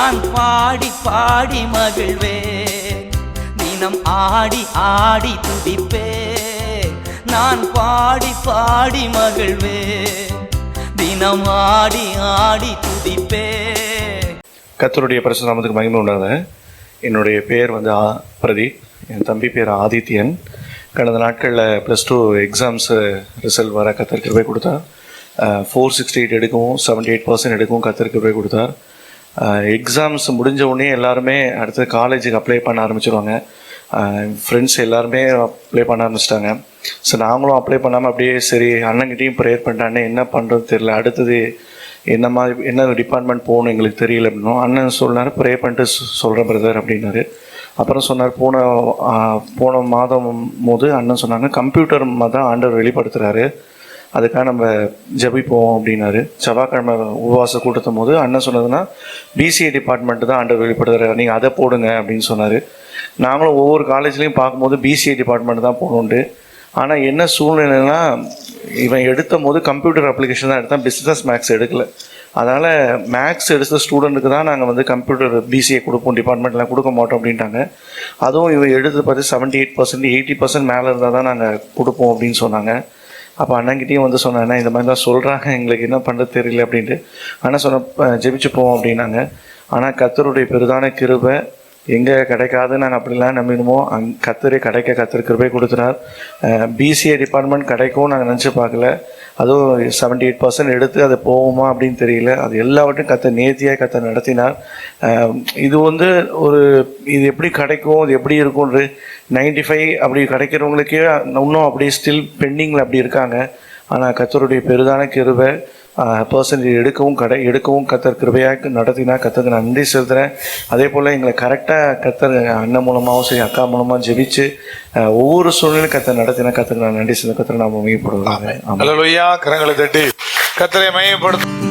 நான் பாடி பாடி மகிழ்வேன். தினம் ஆடி ஆடி துடிப்பேன். நான் பாடி பாடி மகிழ்வேன். தினம் ஆடி ஆடி துடிப்பேன். கத்தருடைய பிரச்சனை நாமத்துக்கு மகிமை உண்டாத என்னுடைய பேர் வந்து ஆ பிரதீப். என் தம்பி பேர் ஆதித்யன். கடந்த நாட்களில் ப்ளஸ் டூ எக்ஸாம்ஸு ரிசல்ட் வர கத்தர் கிருபை கொடுத்தார். ஃபோர் சிக்ஸ்டி எயிட் எடுக்கவும் செவன்டி எயிட் பர்சன்ட் எடுக்கவும் கத்தர் கிருபை கொடுத்தார். எக்ஸாம்ஸ் முடிஞ்ச உடனே எல்லாருமே அடுத்து காலேஜுக்கு அப்ளை பண்ண ஆரம்பிச்சிருவாங்க. ஃப்ரெண்ட்ஸ் எல்லாருமே அப்ளை பண்ண ஆரம்பிச்சிட்டாங்க. ஸோ நாங்களும் அப்ளை பண்ணாமல் அப்படியே சரி அண்ணங்கிட்டையும் ப்ரேயர் பண்ணிட்டானே அண்ணன் என்ன பண்ணுறது தெரியல. அடுத்தது என்ன மாதிரி என்ன டிபார்ட்மெண்ட் போகணும் எங்களுக்கு தெரியல அப்படின்னும். அண்ணன் சொன்னார் ப்ரே பண்ணிட்டு சொல்கிற சொல்கிறேன் பிரதர் அப்படின்னாரு. அப்புறம் சொன்னார் போன போன மாதம் போது அண்ணன் சொன்னாங்க கம்ப்யூட்டர் தான் ஆண்டவர் வெளிப்படுத்துகிறாரு அதுக்காக நம்ம ஜபிப்போம் அப்படின்னாரு. செவ்வாய்க்கிழமை உபவாச கூட்டத்தும் போது அண்ணன் சொன்னதுன்னா பிசிஏ டிபார்ட்மெண்ட் தான் ஆண்டவர் வெளிப்படுத்துறாரு. நீங்கள் அதை போடுங்க அப்படின்னு சொன்னார். நாங்களும் ஒவ்வொரு காலேஜ்லேயும் பார்க்கும்போது பிசிஏ டிபார்ட்மெண்ட் தான் போகணுண்டு ஆனால் என்ன சூழ்நிலைனா இவன் எடுத்த போது கம்ப்யூட்டர் அப்ளிகேஷன் தான் எடுத்தான். பிஸ்னஸ் மேக்ஸ் எடுக்கல. அதனால் மேக்ஸ் எடுத்த ஸ்டூடெண்ட்டுக்கு தான் நாங்கள் வந்து கம்ப்யூட்டர் பிசிஏ கொடுப்போம். டிபார்ட்மெண்ட்லாம் கொடுக்க மாட்டோம் அப்படின்ட்டாங்க. அதுவும் இவன் எடுத்து பார்த்து seventy eight percent eighty percent மேலே இருந்தால் தான் நாங்கள் கொடுப்போம் அப்படின்னு சொன்னாங்க. அப்போ அண்ணங்கிட்டையும் வந்து சொன்னேன் இந்த மாதிரி தான் சொல்கிறாங்க எங்களுக்கு என்ன பண்ணுறது தெரியல அப்படின்ட்டு. ஆனால் சொன்ன ஜெபிச்சு போவோம் அப்படின்னாங்க. ஆனால் கத்தருடைய பெரிதான கிருபை எங்கே கிடைக்காது நாங்கள் அப்படிலாம் நம்பினோமோ அங் கத்தரு கிடைக்க கத்தர் கிருபை கொடுத்துனார் பிசிஏ டிபார்ட்மெண்ட் கிடைக்கும் நாங்கள் நினச்சி பார்க்கல. அதுவும் செவன்டி எயிட் பர்சன்ட் எடுத்து அது போகுமா அப்படின்னு தெரியல. அது எல்லாவற்றையும் கத்த நேர்த்தியாக கத்த நடத்தினார். இது வந்து ஒரு இது எப்படி கிடைக்கும் இது எப்படி இருக்கும்ன்று நைன்டி ஃபைவ் அப்படி கிடைக்கிறவங்களுக்கே இன்னும் அப்படியே ஸ்டில் பெண்டிங்கில் அப்படி இருக்காங்க. ஆனால் கத்தருடைய பெரிதான கிருவை பர்சன்டேஜ் எடுக்கவும் கடை எடுக்கவும் கத்தர் கிருபையாக நடத்தினா கத்தருக்கு நன்றி செலுத்துகிறேன் அதே போல் எங்களை கரெக்டாக கத்தர் அண்ணன் மூலமாகவும் சரி அக்கா மூலமாக ஜெபிச்சு ஒவ்வொரு சூழ்நிலையும் கத்தர் நடத்தினா கத்தருக்கு நான் நன்றி செலுத்த கத்தர் நாம் மையப்படுவாங்க கரங்களை தட்டி கத்தரை மையப்படுத்த